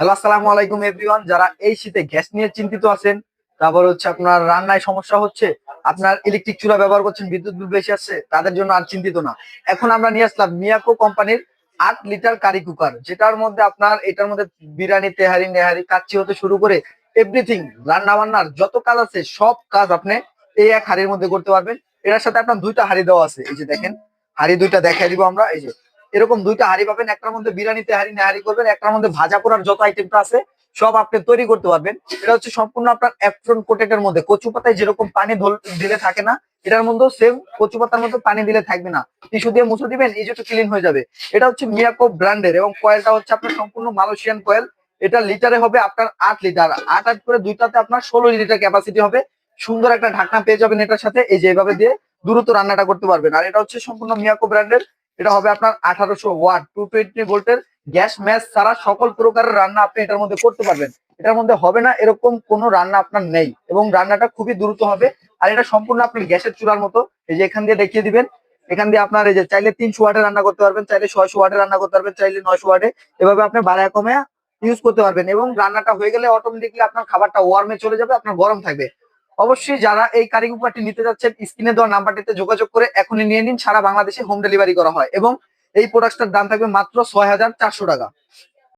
Hello, আসসালামু আলাইকুম everyone যারা এই শীতে গ্যাস নিয়ে চিন্তিত আছেন, তারপর হচ্ছে আপনার রান্নায় সমস্যা হচ্ছে, আপনার ইলেকট্রিক চুলা ব্যবহার করছেন, বিদ্যুৎ বিল বেশি আসছে, তাদের জন্য আর চিন্তিত না। এখন আমরা নিয়ে আসলাম মিয়াকো কোম্পানির আট লিটার কারি কুকার যেটার মধ্যে আপনার, এটার মধ্যে বিরিয়ানি, তেহারি, নেহারি, কাচ্চি হতে শুরু করে এভরিথিং রান্না বান্নার যত কাজ আছে, সব কাজ আপনি এই এক হাড়ির মধ্যে করতে পারবেন। এটার সাথে আপনার দুইটা হাড়ি দেওয়া আছে, এই যে দেখেন, হাড়ি দুইটা দেখাই দিব আমরা, এই যে এরকম দুইটা হাড়ি পাবেন, একটার মধ্যে বিরিয়ানি তেহারি নেহারি করবেন, একটার মধ্যে ভাজা করার যত আইটেমটা আছে, সব আপনি তৈরি করতে পারবেন। এটা হচ্ছে সম্পূর্ণ আপনার অ্যাপ্রন কোটেটের মধ্যে। কচু পাতায় যেরকম পানি দিলে থাকে না, এটার মধ্যে সেম কচু পাতার মধ্যে পানি দিলে থাকবে না। টিস্যু দিয়ে মুছে দিবেন, এই যেটা ক্লিন হয়ে যাবে। এটা হচ্ছে মিয়াকো ব্র্যান্ডের এবং কয়েলটা হচ্ছে আপনার সম্পূর্ণ মালয়েশিয়ান কয়েল এটা লিটারে হবে আপনার আট লিটার। আট আট করে দুইটাতে আপনার ষোলো লিটার ক্যাপাসিটি হবে। সুন্দর একটা ঢাকনা পেয়ে যাবেন এটার সাথে। এই যে এভাবে দিয়ে দ্রুত রান্নাটা করতে পারবেন। আর এটা হচ্ছে সম্পূর্ণ মিয়াকো ব্র্যান্ডের এটা হবে আপনার আঠারোশো ওয়াট টু টোয়েন্টি ভোল্টের গ্যাস ম্যাচ ছাড়া সকল প্রকারের রান্না আপনি এটার মধ্যে করতে পারবেন। এটার মধ্যে হবে না এরকম কোনো রান্না আপনার নেই এবং রান্নাটা খুবই দ্রুত হবে। আর এটা সম্পূর্ণ আপনার গ্যাসের চুলার মতো। এই যে এখান দিয়ে দেখিয়ে দিবেন, এখান দিয়ে আপনার এই যে চাইলে তিনশো ওয়াটে রান্না করতে পারবেন, চাইলে ছয়শো ওয়াটে রান্না করতে পারবেন, চাইলে নয়শো ওয়াটে। এভাবে আপনি বাড়ায় কমে ইউজ করতে পারবেন এবং রান্নাটা হয়ে গেলে অটোমেটিকলি আপনার খাবারটা ওয়ার্মে চলে যাবে, আপনার গরম থাকবে। অবশ্যই যারা এই কারিগর পার্টি নিতে যাচ্ছেন, স্ক্রিনে দেওয়া নাম্বারটিতে যোগাযোগ করে এখনই নিয়ে নিন, সারা বাংলাদেশে হোম ডেলিভারি করা হয় এবং এই প্রোডাক্টটার দাম থাকবে মাত্র ছয় হাজার চারশো টাকা।